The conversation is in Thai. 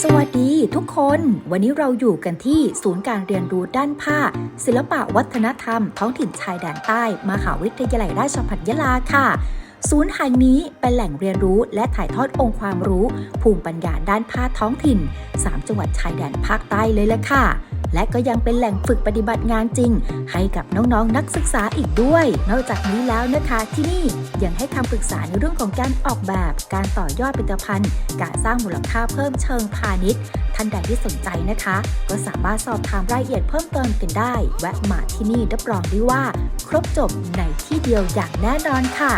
สวัสดีทุกคน วันนี้เราอยู่กันที่ศูนย์การเรียนรู้ด้านผ้า ศิลปะวัฒนธรรม ท้องถิ่นชายแดนใต้ มหาวิทยาลัยราชภัฏยะลาค่ะ ศูนย์แห่งนี้เป็นแหล่งเรียนรู้และถ่ายทอดองค์ความรู้ ภูมิปัญญาด้านผ้าท้องถิ่น 3 จังหวัดชายแดนภาคใต้เลยละค่ะ และก็ยังเป็นแหล่งฝึกปฏิบัติงานจริง ให้กับน้องๆนนักศึกษาอีกด้วย นอกจากนี้แล้วนะคะที่นี่ยังให้คำปรึกษาในเรื่องของการออกแบบ การต่อยอดผลิตภัณฑ์ การสร้างมูลค่าเพิ่มเชิงพาณิชย์ ท่านใดที่สนใจนะคะ ก็สามารถสอบถามรายละเอียดเพิ่มเติมกันได้ แวะมาที่นี่รับรองได้ว่า ครบจบในที่เดียวอย่างแน่นอนค่ะ